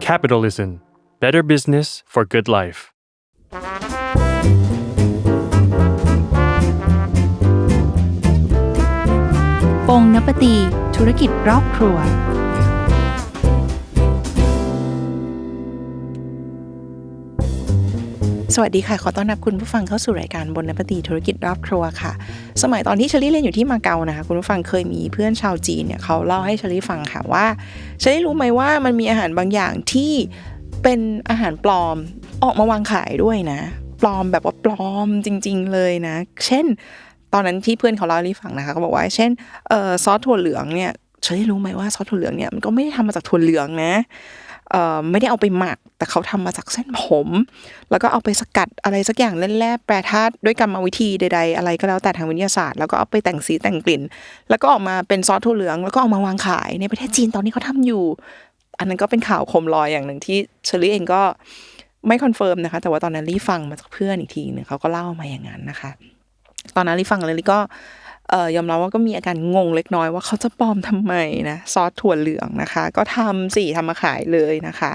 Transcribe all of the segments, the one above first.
Capitalism Better Business for Good Life ปงนปตี ธุรกิจรอบครัว สวัสดีค่ะ ขอต้อนรับคุณผู้ฟังเข้าสู่รายการบนนปตีธุรกิจรอบครัวค่ะ สมัยตอนที่เชลี่เรียนอยู่ที่มาเก๊านะคะ คุณผู้ฟังเคยมีเพื่อนชาวจีนเนี่ยเขาเล่าให้เชลี่ฟังค่ะว่าเชลี่รู้ไหมว่ามันมีอาหารบางอย่างที่เป็นอาหารปลอมออกมาวางขายด้วยนะ ปลอมแบบว่าปลอมจริง ๆ เลยนะ เช่น ตอนนั้นที่เพื่อนเขาเล่าให้ฟังนะคะเขาบอกว่าเช่นเอ่อซอสถั่วเหลืองเนี่ยเชอรี่รู้ไหมว่าซอสถั่วเหลืองเนี่ยมันก็ไม่ได้ทำมาจากถั่วเหลืองนะ ไม่ได้เอาไปหมัก แต่เขาทำมาจากเส้นผม แล้วก็เอาไปสกัดอะไรสักอย่างเล่นแร่แปรธาตุด้วยกรรมวิธีใด ๆ อะไรก็แล้วแต่ทางวิทยาศาสตร์ แล้วก็เอาไปแต่งสีแต่งกลิ่น แล้วก็ออกมาเป็นซอสถั่วเหลือง แล้วก็เอามาวางขายในประเทศจีนตอนนี้เขาทำอยู่ อันนั้นก็เป็นข่าวคมลอยอย่างหนึ่งที่เชอรี่เองก็ไม่คอนเฟิร์มนะคะ แต่ว่าตอนนั้นรีฟังมาจากเพื่อนอีกทีหนึ่งเขาก็เล่ามาอย่างนั้นนะคะ ตอนนั้นลิฟังเลยลิก็ เอ่อยอมรับว่าก็มีอาการงงเล็กน้อยว่าเขาจะปลอมทำไมนะซอสถั่วเหลืองนะคะ ก็ทำสิทำมาขายเลยนะคะ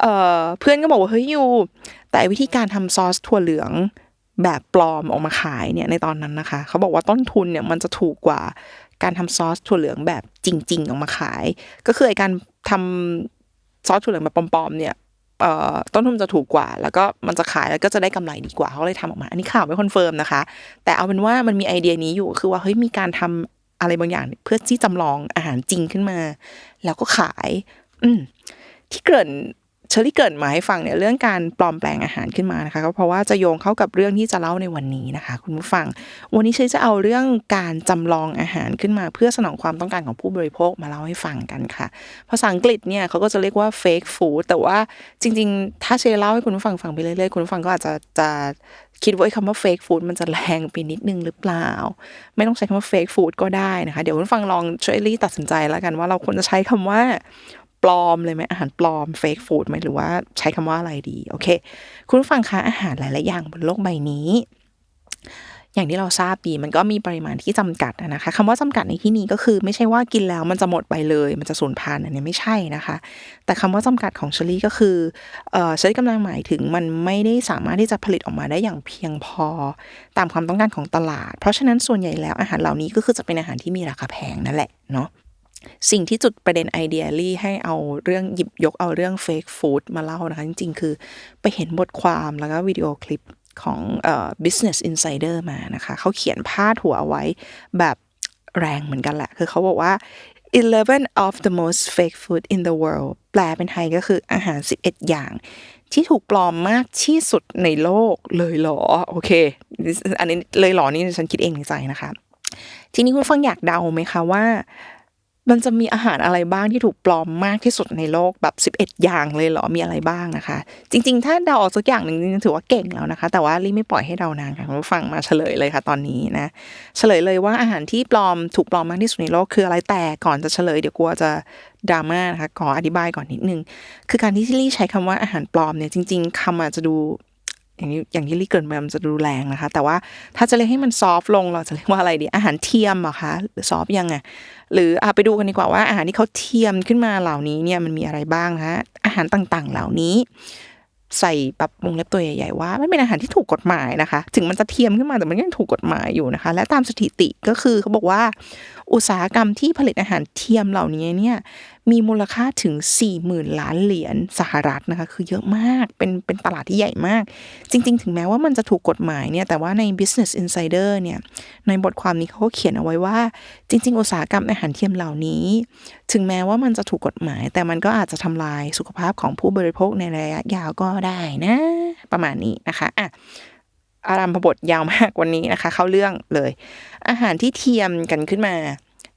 เอ่อเพื่อนก็บอกว่าเฮ้ยยูแต่วิธีการทำซอสถั่วเหลืองแบบปลอมออกมาขายเนี่ยในตอนนั้นนะคะ เขาบอกว่าต้นทุนเนี่ยมันจะถูกกว่าการทำซอสถั่วเหลืองแบบจริง ๆ ออกมาขาย ก็คือไอการทำซอสถั่วเหลืองแบบปลอมๆเนี่ย ต้นทุนจะถูกกว่า แล้วก็มันจะขายแล้วก็จะได้กำไรดีกว่าเขาเลยทำออกมา อันนี้ข่าวไม่คอนเฟิร์มนะคะ แต่เอาเป็นว่ามันมีไอเดียนี้อยู่คือว่าเฮ้ยมีการทำอะไรบางอย่าง เพื่อที่จำลองอาหารจริงขึ้นมา แล้วก็ขาย อืที่เกิด เชอรี่เกริ่นมาให้ฟังเนี่ยเรื่องการปลอมแปลงอาหารขึ้นมานะคะก็เพราะว่าจะโยงเข้ากับเรื่องที่จะเล่าในวันนี้นะคะ คุณผู้ฟัง วันนี้เชอรี่จะเอาเรื่องการจำลองอาหารขึ้นมา เพื่อสนองความต้องการของผู้บริโภคมาเล่าให้ฟังกันค่ะ ภาษาอังกฤษเนี่ยเขาก็จะเรียกว่า fake food แต่ว่าจริง ๆ ถ้าเชอเล่าให้คุณผู้ฟังฟังไปเรื่อยๆคุณผู้ฟังก็อาจจะจะคิดว่าคำว่า fake food มันจะแรงไปนิดนึงหรือเปล่า ไม่ต้องใช้คำว่า fake food ก็ได้นะคะ เดี๋ยวคุณฟังลองช่วยรีตัดสินใจแล้วกันว่าเราควรจะใช้คำว่า ปลอมเลยไหมอาหารปลอม fake food ไหมหรือว่าใช้คำว่าอะไรดี โอเค คุณผู้ฟังคะอาหารหลาย ๆ อย่างบนโลกใบนี้ อย่างที่เราทราบดีมันก็มีปริมาณที่จำกัดนะคะคำว่าจำกัดในที่นี้ก็คือ ไม่ใช่ว่ากินแล้วมันจะหมดไปเลย มันจะสูญพันธุ์อันนี้ไม่ใช่นะคะ แต่คำว่าจำกัดของเชอรี่ก็คือเอ่อเชอรี่กำลังหมายถึงมันไม่ได้สามารถที่จะผลิตออกมาได้อย่างเพียงพอตามความต้องการของตลาด เพราะฉะนั้นส่วนใหญ่แล้วอาหารเหล่านี้ก็คือจะเป็นอาหารที่มีราคาแพงนั่นแหละเนาะ สิ่งที่จุดประเด็นไอเดียลี่ให้เอาเรื่องหยิบยกเอาเรื่องเฟกฟู้ดมาเล่านะคะ จริง ๆ คือไปเห็นบทความแล้วก็วิดีโอคลิปของเอ่อ Business Insider มานะคะ เขาเขียนพาดหัวเอาไว้แบบแรงเหมือนกันแหละ คือเขาบอกว่า 11 of the most fake food in the world แปลเป็นไทยก็คืออาหาร 11 อย่าง ที่ถูกปลอมมากที่สุดในโลกเลยหรอ โอเค อันนี้เลยหรอนี่ฉันคิดเองในใจนะคะ ทีนี้คุณฟังอยากเดาไหมคะว่า มันจะมีอาหารอะไรบ้างที่ถูกปลอมมากที่สุดในโลกแบบ 11 อย่างเลยเหรอ มีอะไรบ้างนะคะ จริง ๆ ถ้าเดาออกสักอย่างหนึ่งจริงๆถือว่าเก่งแล้วนะคะ แต่ว่าลี่ไม่ปล่อยให้เดานานค่ะคุณผู้ฟังมาเฉลยเลยค่ะตอนนี้นะ เฉลยเลยว่าอาหารที่ปลอมถูกปลอมมากที่สุดในโลกคืออะไร แต่ก่อนจะเฉลยเดี๋ยวกลัวจะดราม่านะคะ ขออธิบายก่อนนิดนึง คือการที่ลี่ใช้คำว่าอาหารปลอมเนี่ย จริง ๆคำอาจจะดู อย่างนี้อย่างที่ลี่เกินไปมันจะดูแรงนะคะ แต่ว่าถ้าจะเรียกให้มันซอฟลงเราจะเรียกว่าอะไรดี อาหารเทียมเหรอคะหรือซอฟยังไงหรืออะไปดูกันดีกว่าว่าอาหารที่เขาเทียมขึ้นมาเหล่านี้เนี่ยมันมีอะไรบ้างนะคะอาหารต่างๆ เหล่านี้ ใส่แบบวงเล็บตัวใหญ่ๆว่ามันเป็นอาหารที่ถูกกฎหมายนะคะ ถึงมันจะเทียมขึ้นมาแต่มันก็ยังถูกกฎหมายอยู่นะคะ และตามสถิติก็คือเขาบอกว่า อุตสาหกรรมที่ผลิตอาหารเทียมเหล่านี้เนี่ยมีมูลค่าถึง 40,000 ล้านเหรียญสหรัฐนะคะคือเยอะมากเป็นเป็นตลาดที่ใหญ่มาก จริง ๆ ถึงแม้ว่ามันจะถูกกฎหมายเนี่ยแต่ว่าใน Business Insider เนี่ยในบทความนี้เขาก็เขียนเอาไว้ว่า จริง ๆ อุตสาหกรรมอาหารเทียมเหล่านี้ ถึงแม้ว่ามันจะถูกกฎหมาย แต่มันก็อาจจะทำลายสุขภาพของผู้บริโภคในระยะยาวก็ได้นะประมาณนี้นะคะอะอารัมพบทยาวมากวันนี้นะคะ เข้าเรื่องเลย อาหารที่เทียมกันขึ้นมา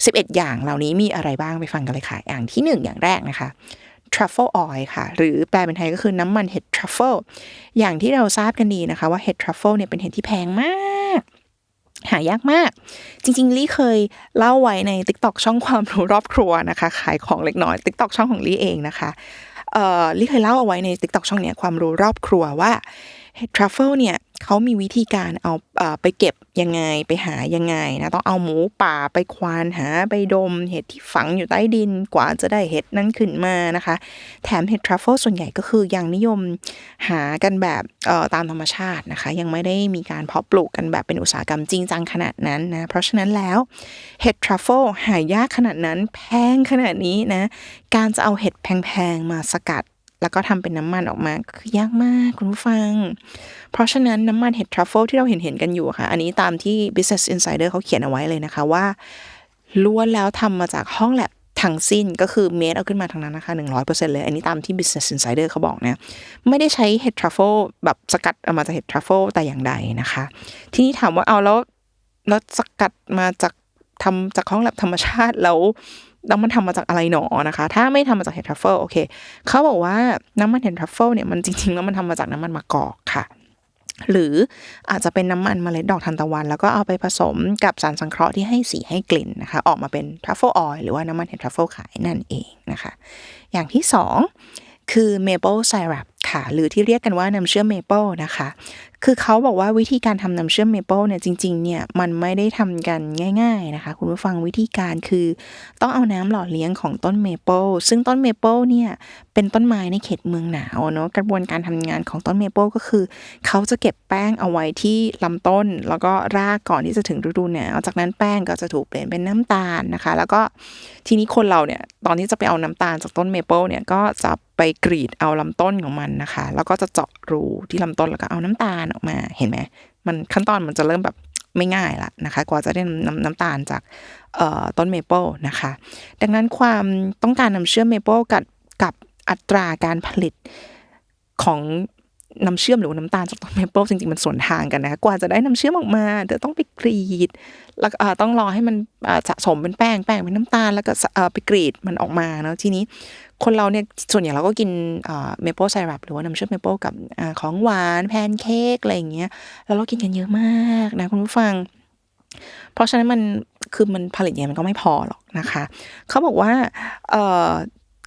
11 อย่างเหล่านี้มีอะไรบ้างไปฟังกันเลยค่ะ อย่างที่ 1 อย่างแรกนะคะ truffle oil ค่ะ หรือแปลเป็นไทยก็คือน้ำมันเห็ด truffle อย่างที่เราทราบกันดีนะคะว่าเห็ด truffle เนี่ยเป็นเห็ดที่แพงมาก หายากมาก จริงๆ ลี่เคยเล่าไว้ใน TikTok ช่องความรู้รอบครัวนะคะ ขายของเล็กน้อย TikTok ช่องของลี่เองนะคะเอ่อลี่เคยเล่าเอาไว้ใน TikTok ช่องเนี้ยความรู้รอบครัวว่า เห็ดทรัฟเฟิลเนี่ยเขามีวิธีการเอาเอไปเก็บยังไงไปหายังไงนะต้องเอาหมูป่าไปควานหาไปดม เห็ดที่ฝังอยู่ใต้ดินกว่าจะได้เห็ดนั้นขึ้นมานะคะ แถมเห็ดทรัฟเฟิลส่วนใหญ่ก็คือยังนิยมหากันแบบตามธรรมชาตินะคะ ยังไม่ได้มีการเพาะปลูกกันแบบเป็นอุตสาหกรรมจริงจังขนาดนั้นนะเพราะฉะนั้นแล้วเห็ดทรัฟเฟิลหายากขนาดนั้นแพงขนาดนี้นะการจะเอาเห็ดแพงๆมาสกัด แล้วก็ทำเป็นน้ำมันออกมาคือยากมากคุณผู้ฟัง เพราะฉะนั้นน้ำมันเห็ดทรัฟเฟิลที่เราเห็นเห็นๆกันอยู่ค่ะ อันนี้ตามที่ Business Insider เขาเขียนเอาไว้เลยนะคะว่าล้วนแล้วทำมาจากห้องแลบทั้งสิ้นก็คือเมดเอาขึ้นมาทางนั้นนะคะหนึ่งร้อยเปอร์เซ็นต์เลย อันนี้ตามที่ Business Insider เขาบอกนะไม่ได้ใช้เห็ดทรัฟเฟิลแบบสกัดเอามาจากเห็ดทรัฟเฟิลแต่อย่างใดนะคะ ทีนี้ถามว่าเอาแล้วแล้วสกัดมาจากทำจากห้องแลบธรรมชาติแล้ว แล้วมันทำมาจากอะไรหนอนะคะ ถ้าไม่ทำมาจากเห็ดทรัฟเฟิลโอเคเขาบอกว่าน้ำมันเห็ดทรัฟเฟิลเนี่ยมันจริงๆแล้วมันทำมาจากน้ำมันมะกอกค่ะ หรืออาจจะเป็นน้ำมันมเมล็ดดอกทานตะวัน แล้วก็เอาไปผสมกับสารสังเคราะห์ที่ให้สีให้กลิ่นนะคะ ออกมาเป็นทรัฟเฟิลออยล์หรือว่าน้ำมันเห็ดทรัฟเฟิลขายนั่นเองนะคะ อย่างที่สองคือเมเปิลไซรัปค่ะ หรือที่เรียกกันว่าน้ำเชื่อมเมเปิลนะคะ คือเขาบอกว่าวิธีการทำน้ำเชื่อมเมเปิลเนี่ยจริงๆเนี่ยมันไม่ได้ทำกันง่าย ๆนะคะ คุณผู้ฟังวิธีการคือต้องเอาน้ำหล่อเลี้ยงของต้นเมเปิลซึ่งต้นเมเปิลเนี่ยเป็นต้นไม้ในเขตเมืองหนาวเนาะกระบวนการทำงานของต้นเมเปิลก็คือ เขาจะเก็บแป้งเอาไว้ที่ลำต้น แล้วก็รากก่อนที่จะถึงฤดูหนาวจากนั้นแป้งก็จะถูกเปลี่ยนเป็นน้ำตาลนะคะ แล้วก็ทีนี้คนเราเนี่ยตอนที่จะไปเอาน้ำตาลจากต้นเมเปิลเนี่ยก็จะไปกรีดเอาลำต้นของมันนะคะ แล้วก็จะเจาะรูที่ลำต้นแล้วก็เอาน้ำตาลออกมาเห็นไหมมันขั้นตอนมันจะเริ่มแบบไม่ง่ายละนะคะ กว่าจะได้น้ำน้ำตาลจากเอ่อต้นเมเปิลนะคะ ดังนั้นความต้องการน้ำเชื่อมเมเปิลกับกับอัตราการผลิตของน้ำเชื่อมหรือน้ำตาลจากต้นเมเปิลจริงๆมันสวนทางกันนะคะกว่าจะได้น้ำเชื่อมออกมาเดี๋ยวต้องไปกรีดแล้วเอ่อต้องรอให้มันเอ่อสะสมเป็นแป้งแป้งเป็นน้ำตาลแล้วก็เอ่อไปกรีดมันออกมาเนาะทีนี้ คนเราเนี่ยส่วนใหญ่เราก็กินเมเปิลไซรัปหรือว่าน้ำเชื่อมเมเปิลกับอของหวานแพนเค้กอะไรอย่างเงี้ยแล้วเรากินกันเยอะมากนะคุณผู้ฟัง เพราะฉะนั้นมันคือมันผลิตเนี่ยมันก็ไม่พอหรอกนะคะ เขาบอกว่า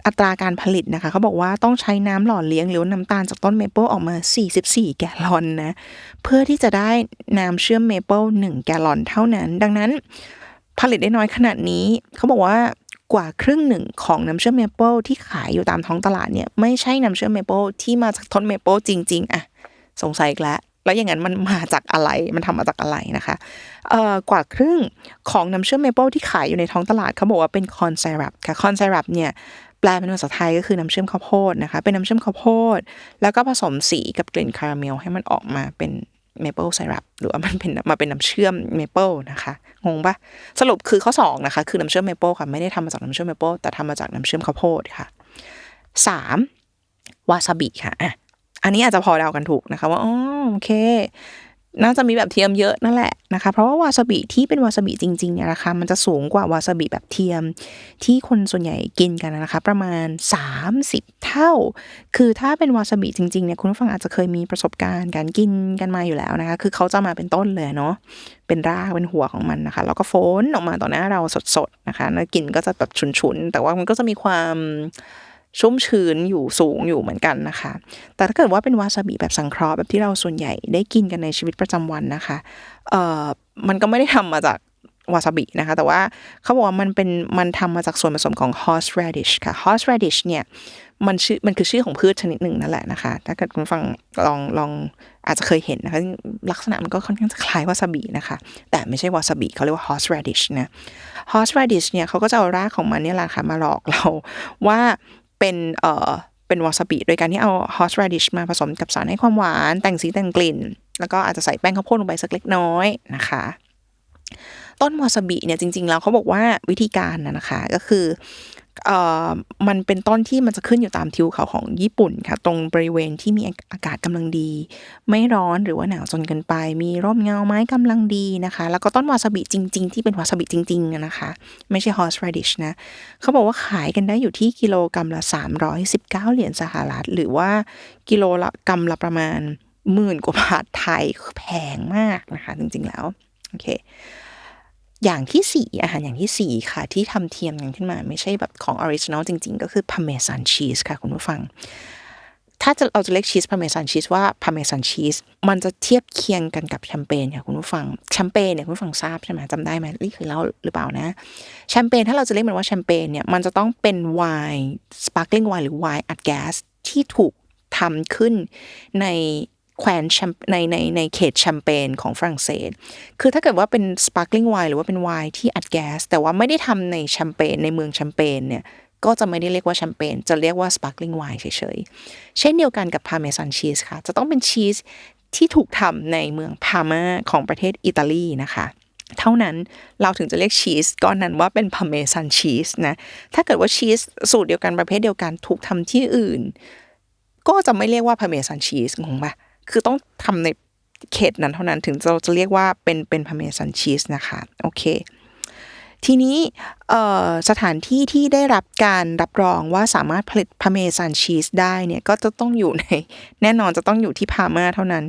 อัตราการผลิตนะคะ เขาบอกว่าต้องใช้น้ำหล่อเลี้ยงหรือว่าน้ำตาลจากต้นเมเปิลออกมา 44 แกลลอนนะเพื่อที่จะได้น้ำเชื่อมเมเปิล1แกลลอนเท่านั้น ดังนั้นผลิตได้น้อยขนาดนี้ เขาบอกว่า กว่าครึ่งหนึ่งของน้ำเชื่อมเมเปิลที่ขายอยู่ตามท้องตลาดเนี่ยไม่ใช่น้ำเชื่อมเมเปิลที่มาจากต้นเมเปิลจริง ๆอะสงสัยอีกแล้วแล้วอย่างนั้นมันมาจากอะไรมันทำมาจากอะไรนะคะเอ่อกว่าครึ่งของน้ำเชื่อมเมเปิลที่ขายอยู่ในท้องตลาดเขาบอกว่าเป็นคอนไซรัปค่ะคอนไซรัปเนี่ยแปลเป็นภาษาไทยก็คือน้ำเชื่อมข้าวโพดนะคะเป็นน้ำเชื่อมข้าวโพด แล้วก็ผสมสีกับกลิ่นคาราเมลให้มันออกมาเป็น เมเปิลไซรัปหรือว่ามันเป็นมาเป็นน้ำเชื่อมเมเปิลนะคะงงปะสรุปคือข้อสองนะคะคือน้ำเชื่อมเมเปิลค่ะไม่ได้ทำมาจากน้ำเชื่อมเมเปิลแต่ทำมาจากน้ำเชื่อมข้าวโพดค่ะสามวาซาบิค่ะอะอันนี้อาจจะพอเดากันถูกนะคะว่าอ๋อโอเค น่าจะมีแบบเทียมเยอะนั่นแหละนะคะ เพราะว่าวาซาบิที่เป็นวาซาบิจริงๆเนี่ยราคามันจะสูงกว่าวาซาบิแบบเทียมที่คนส่วนใหญ่กินกันนะคะ ประมาณ 30 เท่า คือถ้าเป็นวาซาบิจริงๆเนี่ยคุณผู้ฟังอาจจะเคยมีประสบการณ์การกินกันมาอยู่แล้วนะคะ คือเขาจะมาเป็นต้นเลยเนาะเป็นรากเป็นหัวของมันนะคะ แล้วก็โฟนออกมาต่อหน้าเราสดๆนะคะแล้วกลิ่นก็จะแบบฉุนๆ แต่ว่ามันก็จะมีความ ชุ่มชื้นอยู่สูงอยู่เหมือนกันนะคะ แต่ถ้าเกิดว่าเป็นวาซาบิแบบสังเคราะห์แบบที่เราส่วนใหญ่ได้กินกันในชีวิตประจำวันนะคะเอ่อมันก็ไม่ได้ทำมาจากวาซาบินะคะ แต่ว่าเขาบอกว่ามันเป็นมันทำมาจากส่วนผสมของ horseradish ค่ะ horseradish เนี่ยมันชื่อมันคือชื่อของพืชชนิดหนึ่งนั่นแหละนะคะ ถ้าเกิดคุณฟังลองลองอาจจะเคยเห็นนะคะลักษณะมันก็ค่อนข้างจะคล้ายวาซาบินะคะ แต่ไม่ใช่วาซาบิเขาเรียกว่า horseradish นะ horseradish เนี่ยเขาก็จะเอารากของมันเนี่ยแหละค่ะมาหลอกเราว่า เป็นเอ่อเป็นวาซาบิโดยการที่เอาฮอส e r a d i s h มาผสมกับสารให้ความหวาน แต่งสีแต่งกลิ่น แล้วก็อาจจะใส่แป้งข้าวโพดลงไปสักเล็กน้อยนะคะ ต้นวาซาบิเนี่ยจริงๆแล้วเขาบอกว่าวิธีการนะคะก็คือ มันเป็นต้นที่มันจะขึ้นอยู่ตามทิวเขาของญี่ปุ่นค่ะ ตรงบริเวณที่มีอากาศกำลังดี ไม่ร้อนหรือว่าหนาวจนเกินไป มีร่มเงาไม้กำลังดีนะคะ แล้วก็ต้นวาซาบิจริง ๆ ที่เป็นวาซาบิจริงๆนะคะ ไม่ใช่ horseradish นะ เขาบอกว่าขายกันได้อยู่ที่กิโลกรัมละ 319 เหรียญสหรัฐ หรือว่ากิโลละกรัมละประมาณหมื่นกว่าบาทไทยแพงมากนะคะ จริงๆแล้วโอเค อย่างที่สี่อาหารอย่างที่สี่ค่ะ ที่ทำเทียมกันขึ้นมา ไม่ใช่แบบของออริจินอลจริง ๆ ก็คือพาเมซานชีสค่ะ คุณผู้ฟัง ถ้าจะเราจะเรียกชีสพาเมซานชีสว่าพาเมซานชีสมันจะเทียบเคียงกันกับแชมเปญค่ะคุณผู้ฟังแชมเปญเนี่ยคุณผู้ฟังทราบใช่ไหมจำได้ไหมนี่คือเล่าหรือเปล่านะ แชมเปญถ้าเราจะเรียกมันว่าแชมเปญเนี่ยมันจะต้องเป็นไวน์สปาร์คลิงไวน์หรือไวน์อัดแก๊สที่ถูกทำขึ้นใน แคว้นในในในเขตแชมเปญของฝรั่งเศส คือถ้าเกิดว่าเป็นสปาร์คลิงไวน์หรือว่าเป็นไวน์ที่อัดแก๊สแต่ว่าไม่ได้ทำในแชมเปญในเมืองแชมเปญเนี่ยก็จะไม่ได้เรียกว่าแชมเปญ จะเรียกว่าสปาร์คลิงไวน์เฉยๆ เช่นเดียวกันกับพาเมซานชีสค่ะ จะต้องเป็นชีสที่ถูกทำในเมืองพามาของประเทศอิตาลีนะคะ เท่านั้นเราถึงจะเรียกชีสก้อนนั้นว่าเป็นพาเมซานชีสนะ ถ้าเกิดว่าชีสสูตรเดียวกันประเภทเดียวกันถูกทำที่อื่น ก็จะไม่เรียกว่าพาเมซานชีสงงปะ คือต้องทำในเขตนั้นเท่านั้นถึงเราจะเรียกว่าเป็นเป็นพาเมซานชีสนะคะโอเคทีนี้สถานที่ที่ได้รับการรับรองว่าสามารถผลิตพาเมซานชีสได้เนี่ยก็จะต้องอยู่ในแน่นอนจะต้องอยู่ที่พามาเท่านั้น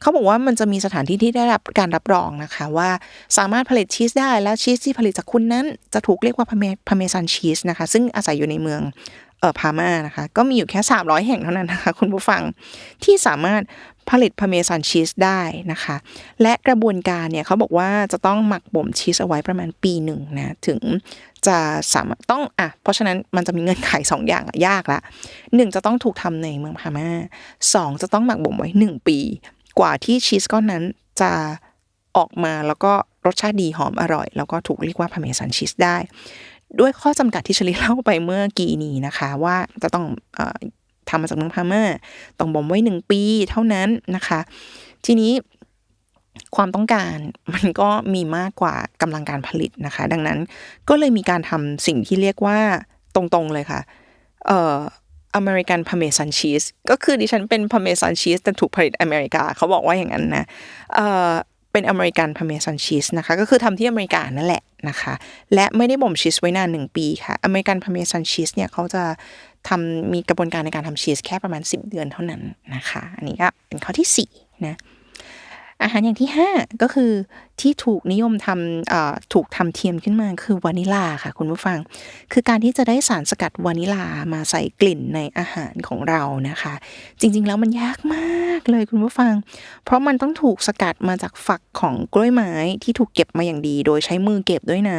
เขาบอกว่ามันจะมีสถานที่ที่ได้รับการรับรองนะคะว่าสามารถผลิตชีสได้และชีสที่ผลิตจากคุณนั้นจะถูกเรียกว่าพาเมพาเมซานชีสนะคะซึ่งอาศัยอยู่ในเมืองเออพามานะคะก็มีอยู่แค่ 300 แห่งเท่านั้นนะคะคุณผู้ฟังที่สามารถ ผลิตพาเมซานชีสได้นะคะ และกระบวนการเนี่ยเขาบอกว่าจะต้องหมักบ่มชีสเอาไว้ประมาณปีหนึ่งนะถึงจะสามารถต้องอะเพราะฉะนั้นมันจะมีเงื่อนไข2ออย่างยากละหนึ่งจะต้องถูกทำในเมืองพามาสองจะต้องหมักบ่มไว้ 1 ปี กว่าที่ชีสก้อนนั้นจะออกมาแล้วก็รสชาติดีหอมอร่อย แล้วก็ถูกเรียกว่าพาเมซานชีสได้ ด้วยข้อจำกัดที่ชลีเล่าไปเมื่อกี้นี้นะคะ ว่าจะต้อง ทำมาจากเมืองพาม่าต้องบ่มไว้หนึ่งปีเท่านั้นนะคะ ทีนี้ความต้องการมันก็มีมากกว่ากำลังการผลิตนะคะ ดังนั้นก็เลยมีการทำสิ่งที่เรียกว่าตรงๆเลยค่ะ เอ่ออเมริกันพาเมซันชีสก็คือดิฉันเป็นพาเมซันชีสแต่ถูกผลิตอเมริกาเขาบอกว่าอย่างนั้นนะเอ่อเป็นอเมริกันพาเมซันชีสนะคะ ก็คือทำที่อเมริกานั่นแหละนะคะ และไม่ได้บ่มชีสไว้นานหนึ่งปีค่ะอเมริกันพาเมซันชีสเนี่ยเขาจะ ทำมีกระบวนการในการทำชีสแค่ประมาณ 10 เดือนเท่านั้นนะคะ อันนี้ก็เป็นข้อที่4นะอาหารอย่างที่ 5 ก็คือที่ถูกนิยมทำถูกทำเทียมขึ้นมาคือวานิลาค่ะคุณผู้ฟัง คือการที่จะได้สารสกัดวานิลามาใส่กลิ่นในอาหารของเรานะคะ จริงๆแล้วมันยากมากเลยคุณผู้ฟัง เพราะมันต้องถูกสกัดมาจากฝักของกล้วยไม้ที่ถูกเก็บมาอย่างดี โดยใช้มือเก็บด้วยนะ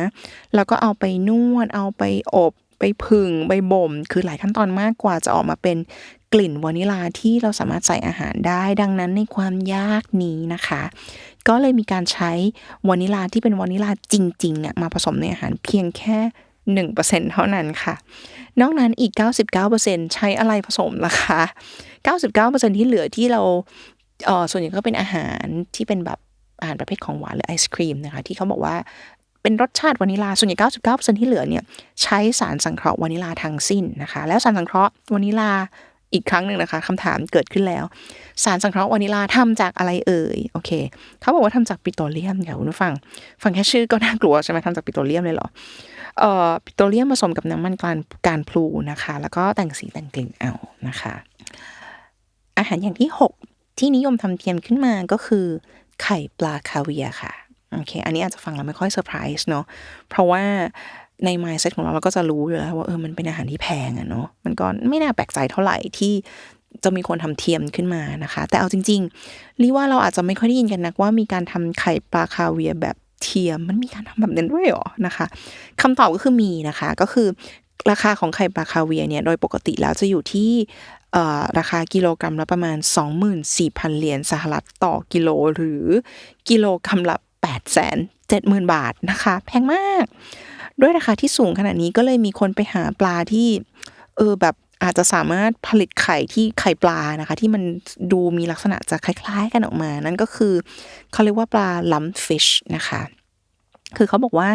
แล้วก็เอาไปนวดเอาไปอบ ไปผึ่งไปบ่ม คือหลายขั้นตอนมากกว่าจะออกมาเป็นกลิ่นวานิลาที่เราสามารถใส่อาหารได้ ดังนั้นในความยากนี้นะคะ ก็เลยมีการใช้วานิลาที่เป็นวานิลาจริงๆเนี่ยมาผสมในอาหารเพียงแค่หนึ่งเปอร์เซ็นเท่านั้นค่ะ นอกนั้นอีก 99%ใช้อะไรผสมล่ะคะ 99%ที่เหลือที่เราเออส่วนใหญ่ก็เป็นอาหารที่เป็นแบบอาหารประเภทของหวานหรือไอศครีมนะคะ ที่เขาบอกว่า เป็นรสชาติวานิลาส่วนใหญ่99%ที่เหลือเนี่ยใช้สารสังเคราะห์วานิลาทั้งสิ้นนะคะ แล้วสารสังเคราะห์วานิลาอีกครั้งหนึ่งนะคะคำถามเกิดขึ้นแล้ว สารสังเคราะห์วานิลาทำจากอะไรเอ่ยโอเคเขาบอกว่าทำจากปิโตรเลียมค่ะคุณผู้ฟังฟังแค่ชื่อก็น่ากลัวใช่ไหมทำจากปิโตรเลียมเลยเหรอเอ่อปิโตรเลียมผสมกับน้ำมันการการพลูนะคะ แล้วก็แต่งสีแต่งกลิ่นเอานะคะ อาหารอย่างที่ 6 ที่นิยมทำเทียมขึ้นมาก็คือไข่ปลาคาเวียค่ะ โอเค อันนี้อาจจะฟังแล้วไม่ค่อยเซอร์ไพรส์เนาะ เพราะว่าใน mindset ของเราเราก็จะรู้อยู่แล้วว่าเออ มันเป็นอาหารที่แพงอะเนาะ มันก็ไม่น่าแปลกใจเท่าไหร่ที่จะมีคนทำเทียมขึ้นมานะคะ แต่เอาจริงๆรีว่าเราอาจจะไม่ค่อยได้ยินกันนะว่ามีการทำไข่ปลาคาเวียแบบเทียม มันมีการทำแบบนั้นด้วยหรอนะคะคำตอบก็คือมีนะคะ ก็คือราคาของไข่ปลาคาเวียเนี่ยโดยปกติแล้วจะอยู่ที่ราคากิโลกรัมละประมาณ 24,000 เหรียญสหรัฐต่อกิโล หรือกิโลกรัมละ 8แสนเจ็ดหมื่นบาทนะคะ แพงมาก ด้วยราคาที่สูงขนาดนี้ก็เลยมีคนไปหาปลาที่ เออแบบอาจจะสามารถผลิตไข่ที่ไข่ปลานะคะ ที่มันดูมีลักษณะจะคล้ายๆกันออกมา นั่นก็คือเขาเรียกว่าปลาลัมฟิชนะคะคือเขาบอกว่า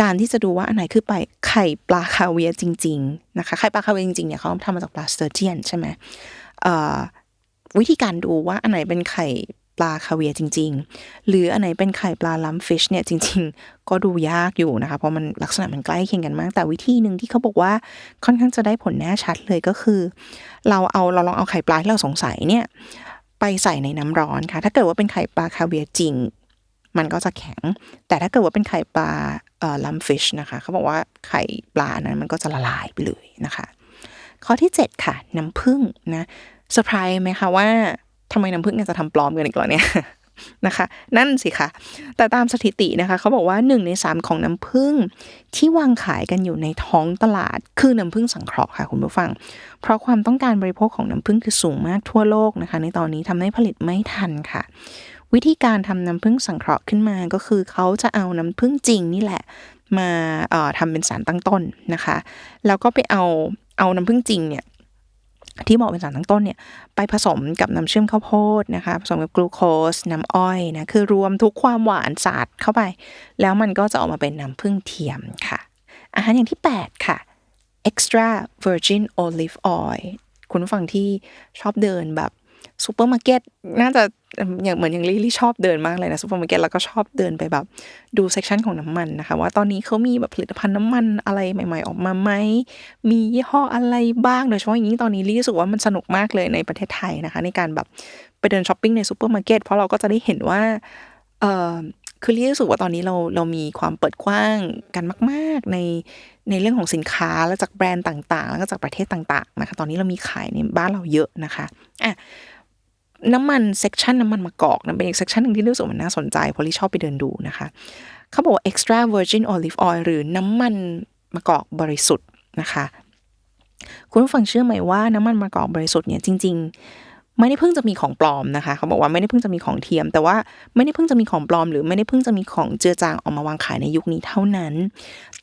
การที่จะดูว่าอันไหนคือไปไข่ปลาคาเวียจริง ๆนะคะไข่ปลาคาเวียจริงๆเนี่ยเขาทำมาจากปลาสเตอร์เจียนใช่ไหมวิธีการดูว่าอันไหนเป็นไข่ ปลาคาเวียจริง ๆ หรืออันไหนเป็นไข่ปลาลัมฟิชเนี่ยจริง ๆ ก็ดูยากอยู่นะคะ เพราะมันลักษณะมันใกล้เคียงกันมาก แต่วิธีหนึ่งที่เขาบอกว่าค่อนข้างจะได้ผลแน่ชัดเลยก็คือ เราเอาเราลองเอาไข่ปลาที่เราสงสัยเนี่ยไปใส่ในน้ำร้อนค่ะ ถ้าเกิดว่าเป็นไข่ปลาคาเวียจริง มันก็จะแข็ง แต่ถ้าเกิดว่าเป็นไข่ปลาเอ่อลัมฟิชนะคะ เขาบอกว่าไข่ปลานั้นมันก็จะละลายไปเลยนะคะ ข้อที่ 7 ค่ะ น้ำผึ้งนะเซอร์ไพรส์ไหมคะว่า ทำไมน้ำผึ้งจะทำปลอมกันอีกเหรอเนี่ยนะคะ นั่นสิคะแต่ตามสถิตินะคะเขาบอกว่าหนึ่งในสามของน้ำผึ้งที่วางขายกันอยู่ในท้องตลาดคือน้ำผึ้งสังเคราะห์ค่ะคุณผู้ฟัง เพราะความต้องการบริโภคของน้ำผึ้งคือสูงมากทั่วโลกนะคะ ในตอนนี้ทำให้ผลิตไม่ทันค่ะ วิธีการทำน้ำผึ้งสังเคราะห์ขึ้นมาก็คือเขาจะเอาน้ำผึ้งจริงนี่แหละมาเอ่อทำเป็นสารตั้งต้นนะคะ แล้วก็ไปเอาเอาน้ำผึ้งจริงเนี่ย ที่บอกเป็นสารตั้งต้นเนี่ยไปผสมกับน้ำเชื่อมข้าวโพดนะคะผสมกับกลูโคสน้ำอ้อยนะคือรวมทุกความหวานสาดเข้าไป แล้วมันก็จะออกมาเป็นน้ำผึ้งเทียมค่ะ อาหารอย่างที่ 8 ค่ะ extra virgin olive oil คุณผู้ฟังที่ชอบเดินแบบ ซูเปอร์มาร์เก็ตน่าจะอย่างเหมือนอย่างลี่ลี่ชอบเดินมากเลยนะซูเปอร์มาร์เก็ตแล้วก็ชอบเดินไปแบบดูเซกชันของน้ำมันนะคะ ว่าตอนนี้เขามีแบบผลิตภัณฑ์น้ำมันอะไรใหม่ ๆ ออกมาไหมมียี่ห้ออะไรบ้างโดยเฉพาะอย่างยิ่งตอนนี้ลี่รู้สึกว่ามันสนุกมากเลยในประเทศไทยนะคะ ในการแบบไปเดินช้อปปิ้งในซูเปอร์มาร์เก็ตเพราะเราก็จะได้เห็นว่าเออคือลี่รู้สึกว่าตอนนี้เราเรามีความเปิดกว้างกันมาก ๆ ในในเรื่องของสินค้าและจากแบรนด์ต่างๆ แล้วก็จากประเทศต่าง ๆ นะคะ ตอนนี้เรามีขายในบ้านเราเยอะนะคะอะ น้ำมันเซกชันน้ำมันมะกอกนะเป็นอีกเซกชันหนึ่งที่รู้สึกมันน่าสนใจเพราะลี่ชอบไปเดินดูนะคะ เขาบอกว่า extra virgin olive oil หรือน้ำมันมะกอกบริสุทธิ์นะคะ คุณผู้ฟังเชื่อไหมว่าน้ำมันมะกอกบริสุทธิ์เนี่ยจริง ๆ ไม่ได้เพิ่งจะมีของปลอมนะคะ เขาบอกว่าไม่ได้เพิ่งจะมีของเทียม แต่ว่าไม่ได้เพิ่งจะมีของปลอม หรือไม่ได้เพิ่งจะมีของเจือจางออกมาวางขายในยุคนี้เท่านั้น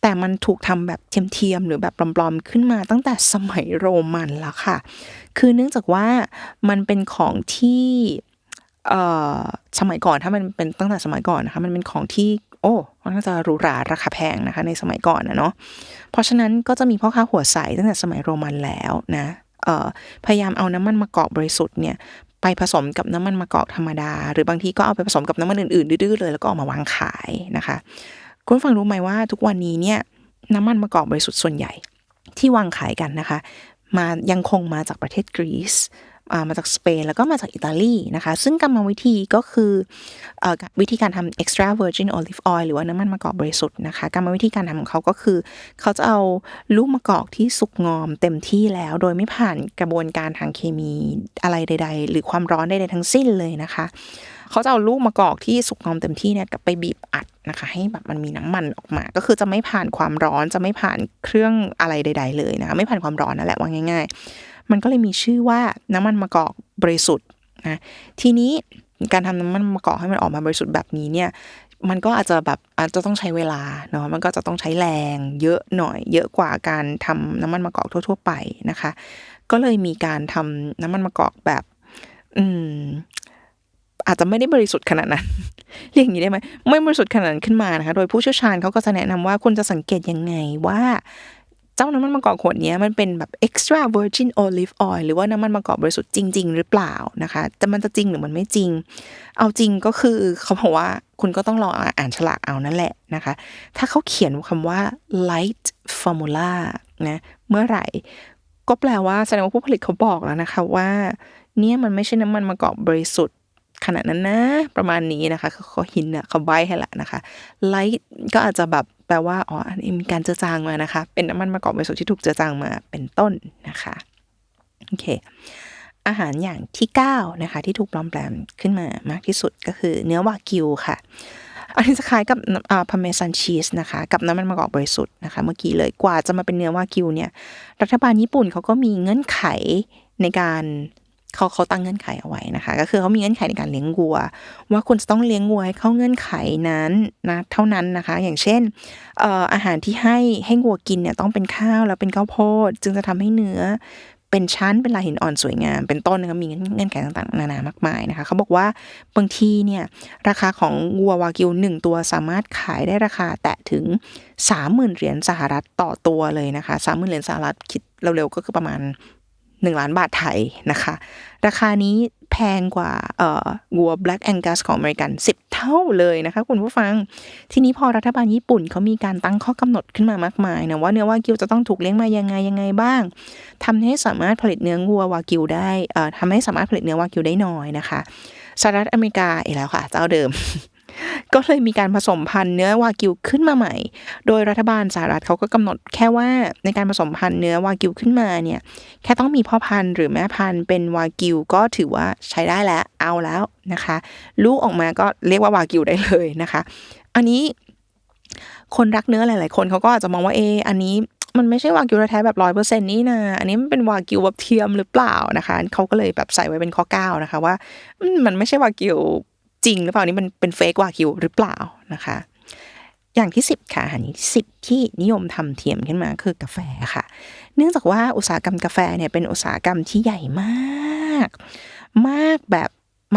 แต่มันถูกทำแบบเทียมๆหรือแบบปลอมๆขึ้นมาตั้งแต่สมัยโรมันแล้วค่ะ คือเนื่องจากว่ามันเป็นของที่สมัยก่อนถ้ามันเป็นตั้งแต่สมัยก่อนนะคะมันเป็นของที่โอ้ค่อนข้างจะหรูหราราคาแพงนะคะในสมัยก่อนนะเนาะเพราะฉะนั้นก็จะมีพ่อค้าหัวใสตั้งแต่สมัยโรมันแล้วนะ พยายามเอาน้ำมันมะกอกบริสุทธิ์เนี่ยไปผสมกับน้ำมันมะกอกธรรมดา หรือบางทีก็เอาไปผสมกับน้ำมันอื่นๆดื้อๆเลยแล้วก็ออกมาวางขายนะคะ คุณฟังรู้ไหมว่าทุกวันนี้เนี่ยน้ำมันมะกอกบริสุทธิ์ส่วนใหญ่ที่วางขายกันนะคะ มายังคงมาจากประเทศกรีซ มาจากสเปนแล้วก็มาจากอิตาลีนะคะ ซึ่งกรรมวิธีก็คืออวิธีการทำ extra virgin olive oil หรือว่าน้ำมันมะกอกบริสุทธิ์นะคะ กรรมวิธีการทำของเขาก็คือ เขาจะเอาลูกมะกอกที่สุกงอมเต็มที่แล้ว โดยไม่ผ่านกระบวนการทางเคมีอะไรใด ๆ หรือความร้อนใดๆทั้งสิ้นเลยนะคะเขาจะเอาลูกมะกอกที่สุกงอมเต็มที่เนี่ยไปบีบอัดนะคะ ให้แบบมันมีน้ำมันออกมา ก็คือจะไม่ผ่านความร้อนจะไม่ผ่านเครื่องอะไรใด ๆ เลยนะคะไม่ผ่านความร้อนนั่นแหละว่าง่าย ๆ มันก็เลยมีชื่อว่าน้ำมันมะกอกบริสุทธิ์นะทีนี้การทำน้ำมันมะกอกให้มันออกมาบริสุทธิ์แบบนี้เนี่ยมันก็อาจจะแบบอาจจะต้องใช้เวลาเนาะมันก็จะต้องใช้แรงเยอะหน่อย เยอะกว่าการทำน้ำมันมะกอกทั่ว ๆ ไปนะคะ ก็เลยมีการทำน้ำมันมะกอกแบบ อืม อาจจะไม่ได้บริสุทธิ์ขนาดนั้นเรียกอย่างนี้ได้ไหมไม่บริสุทธิ์ขนาดนั้นขึ้นมานะคะ โดยผู้เชี่ยวชาญเขาก็จะแนะนำว่าคุณจะสังเกตยังไงว่า เจ้าน้ำมันมะกอกขวดนี้มันเป็นแบบ extra virgin olive oil หรือว่าน้ำมันมะกอกบริสุทธิ์จริง ๆ หรือเปล่านะคะ แต่มันจะจริงหรือมันไม่จริง เอาจริงก็คือเขาบอกว่าคุณก็ต้องลองอ่านฉลากเอานั่นแหละนะคะ ถ้าเขาเขียนคำว่า light formula นะเมื่อไหร่ ก็แปลว่าแสดงว่าผู้ผลิตเขาบอกแล้วนะคะว่าเนี่ยมันไม่ใช่น้ำมันมะกอกบริสุทธิ์ขนาดนั้นนะ ประมาณนี้นะคะเขาหินเนี่ยเขาใบให้ละนะคะ light ก็อาจจะแบบ แปลว่าอ๋ออันนี้มีการเจือจางมานะคะ เป็นน้ำมันมะกอกบริสุทธิ์ที่ถูกเจือจางมาเป็นต้นนะคะโอเคอาหารอย่างที่9นะคะที่ถูกปลอมแปลงขึ้นมามากที่สุดก็คือเนื้อวากิวค่ะ อันนี้จะคล้ายกับพาเมซันชีสนะคะ กับน้ำมันมะกอกบริสุทธิ์นะคะ เมื่อกี้เลยกว่าจะมาเป็นเนื้อวากิวเนี่ย รัฐบาลญี่ปุ่นเขาก็มีเงื่อนไขในการ เขาเขาตั้งเงื่อนไขเอาไว้นะคะ ก็คือเขามีเงื่อนไขในการเลี้ยงวัว ว่าคุณจะต้องเลี้ยงวัวให้เข้าเงื่อนไขนั้นนะเท่านั้นนะคะ อย่างเช่นเอ่ออาหารที่ให้ให้วัวกินเนี่ยต้องเป็นข้าวแล้วเป็นข้าวโพด จึงจะทำให้เนื้อเป็นชั้นเป็นลายหินอ่อนสวยงาม เป็นต้นนะคะมีเงื่อนไขต่างๆ นานามากมายนะคะเขาบอกว่าบางทีเนี่ยราคาของวัววากิวหนึ่งตัวสามารถขายได้ราคาแตะถึงสามหมื่นเหรียญสหรัฐต่อตัวเลยนะคะสามหมื่นเหรียญสหรัฐคิดเร็วๆก็คือประมาณ หนึ่งล้านบาทไทยนะคะ ราคานี้แพงกว่าเอ่อวัว Black Angus ของอเมริกัน 10 เท่าเลยนะคะคุณผู้ฟัง ทีนี้พอรัฐบาลญี่ปุ่นเขามีการตั้งข้อกำหนดขึ้นมามากมายนะว่าเนื้อวากิวจะต้องถูกเลี้ยงมายังไงยังไงบ้างทำให้สามารถผลิตเนื้อวัววากิวได้เอ่อทำให้สามารถผลิตเนื้อวากิวได้น้อยนะคะสหรัฐอเมริกาอีกแล้วค่ะ เจ้าเดิม ก็เลยมีการผสมพันธุ์เนื้อวากิวขึ้นมาใหม่ โดยรัฐบาลสหรัฐเขาก็กำหนดแค่ว่าในการผสมพันธุ์เนื้อวากิวขึ้นมาเนี่ยแค่ต้องมีพ่อพันธุ์หรือแม่พันธุ์เป็นวากิวก็ถือว่าใช้ได้แล้วเอาแล้วนะคะลูกออกมาก็เรียกว่าวากิวได้เลยนะคะ อันนี้คนรักเนื้อหลาย ๆ คนเขาก็อาจจะมองว่าเอออันนี้มันไม่ใช่วากิวแท้แบบร้อยเปอร์เซ็นต์นี่นะ อันนี้มันเป็นวากิวแบบเทียมหรือเปล่านะคะ เขาก็เลยแบบใส่ไว้เป็นข้อเก้านะคะว่า มันไม่ใช่วากิว จริงหรือเปล่านี่มันเป็นเฟกวากิวหรือเปล่านะคะ อย่างที่สิบค่ะอาหารที่สิบที่นิยมทำเทียมขึ้นมาคือกาแฟค่ะ เนื่องจากว่าอุตสาหกรรมกาแฟเนี่ยเป็นอุตสาหกรรมที่ใหญ่มาก มากแบบ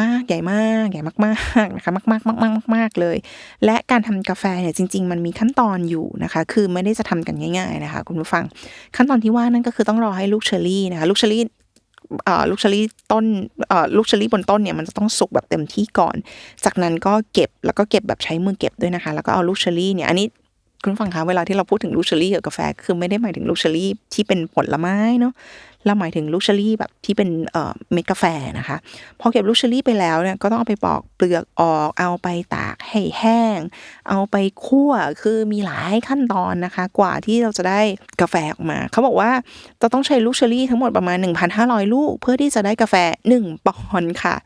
มากใหญ่มากใหญ่มากๆนะคะมากมากมากมากมากมากเลย และการทำกาแฟเนี่ยจริง ๆ มันมีขั้นตอนอยู่นะคะ คือไม่ได้จะทำกันง่าย ๆนะคะ คุณผู้ฟังขั้นตอนที่ว่านั่นก็คือต้องรอให้ลูกเชอรี่นะคะลูกเชอรี่ ลูกเชอรี่ต้นลูกเชอรี่บนต้นเนี่ยมันจะต้องสุกแบบเต็มที่ก่อน จากนั้นก็เก็บแล้วก็เก็บแบบใช้มือเก็บด้วยนะคะ แล้วก็เอาลูกเชอรี่เนี่ยอันนี้ คุณฟังคะเวลาที่เราพูดถึงลูกเชอร์รี่กับกาแฟคือไม่ได้หมายถึงลูกเชอรี่ที่เป็นผลไม้เนาะเราหมายถึงลูกเชอรี่แบบที่เป็นเอ่อเม็ดกาแฟนะคะพอเก็บลูกเชอรี่ไปแล้วเนี่ยก็ต้องเอาไปปอกเปลือกออกเอาไปตากให้แห้ง เอาไปคั่วคือมีหลายขั้นตอนนะคะ กว่าที่เราจะได้กาแฟออกมา เขาบอกว่าจะต้องใช้ลูกเชอรี่ทั้งหมดประมาณ 1,500 ลูก เพื่อที่จะได้กาแฟ 1ปอนด์ค่ะ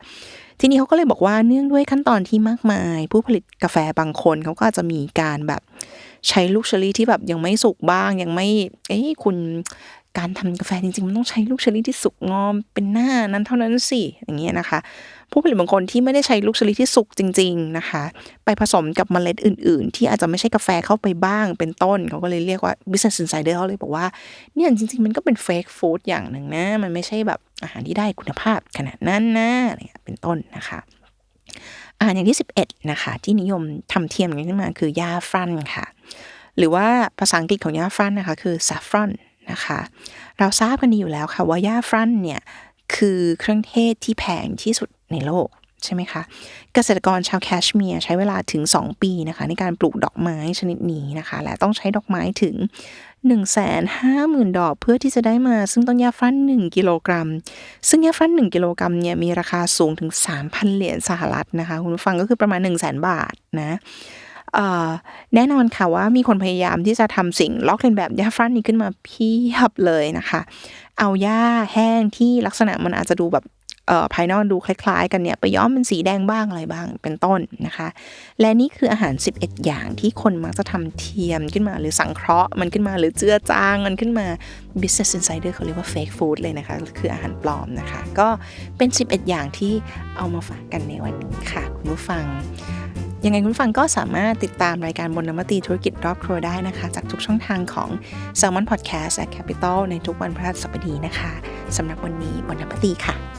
ทีนี้เขาก็เลยบอกว่าเนื่องด้วยขั้นตอนที่มากมาย ผู้ผลิตกาแฟบางคนเขาก็อาจจะมีการแบบ ใช้ลูกเชอรี่ที่แบบยังไม่สุกบ้าง ยังไม่ เอ้ยคุณการทำกาแฟจริงๆ มันต้องใช้ลูกเชอรี่ที่สุกงอมเป็นหน้านั้นเท่านั้นสิอย่างเงี้ยนะคะ ผู้ผลิตบางคนที่ไม่ได้ใช้ลูกเชอรี่ที่สุกจริง ๆนะคะ ไปผสมกับเมล็ดอื่น ๆ ที่อาจจะไม่ใช่กาแฟเข้าไปบ้างเป็นต้น เขาก็เลยเรียกว่า business insider เขาเลยบอกว่าเนี่ยจริง ๆ มันก็เป็น fake food อย่างหนึ่งนะ มันไม่ใช่แบบอาหารที่ได้คุณภาพขนาดนั้นนะอะไรเป็นต้นนะคะ อ่าอย่างที่ 11 นะคะ ที่นิยมทำเทียมกันขึ้นมาคือยาฟรันค่ะ หรือว่าภาษาอังกฤษของยาฟรันนะคะ คือ saffron นะคะ เราทราบกันดีอยู่แล้วค่ะว่ายาฟรันเนี่ย คือเครื่องเทศที่แพงที่สุดในโลก ใช่ไหมคะ เกษตรกรชาวแคชเมียร์ใช้เวลาถึง 2 ปีนะคะ ในการปลูกดอกไม้ชนิดนี้นะคะ และต้องใช้ดอกไม้ถึง 1 5 0 0 0 0 ดอกเพื่อที่จะได้มา ซึ่งต้นยาฟรัน1 กิโลกรัม ซึ่งยาฟรัน1 กิโลกรัมเนี่ยมีราคาสูงถึง 3,000 เหรียญสหรัฐนะคะ คุณผู้ฟังก็คือประมาณ 1 0 0 0 0 0 บาทนะแน่นอนค่ะว่ามีคนพยายามที่จะทำสิ่งลอกเลียนแบบหญ้าฟรันนี้ขึ้นมาเพียบเลยนะคะ เอาหญ้าแห้งที่ลักษณะมันอาจจะดูแบบ ภายนอกดูคล้าย ๆ กันเนี่ยไปย้อมเป็นสีแดงบ้างอะไรบ้างเป็นต้นนะคะ และนี่คืออาหาร 11 อย่างที่คนมักจะทำเทียมขึ้นมาหรือสังเคราะห์มันขึ้นมาหรือเจือจางมันขึ้นมา Business Insider เขาเรียกว่า fake food เลยนะคะ คืออาหารปลอมนะคะ ก็เป็น 11 อย่างที่เอามาฝากกันในวันนี้ค่ะ คุณผู้ฟังยังไงคุณผู้ฟังก็สามารถติดตามรายการบนนมติธุรกิจรอบครัวได้นะคะ จากทุกช่องทางของ Salmon Podcast และ Capital ในทุกวันพฤหัสบดีนะคะสำหรับวันนี้บนนมติค่ะ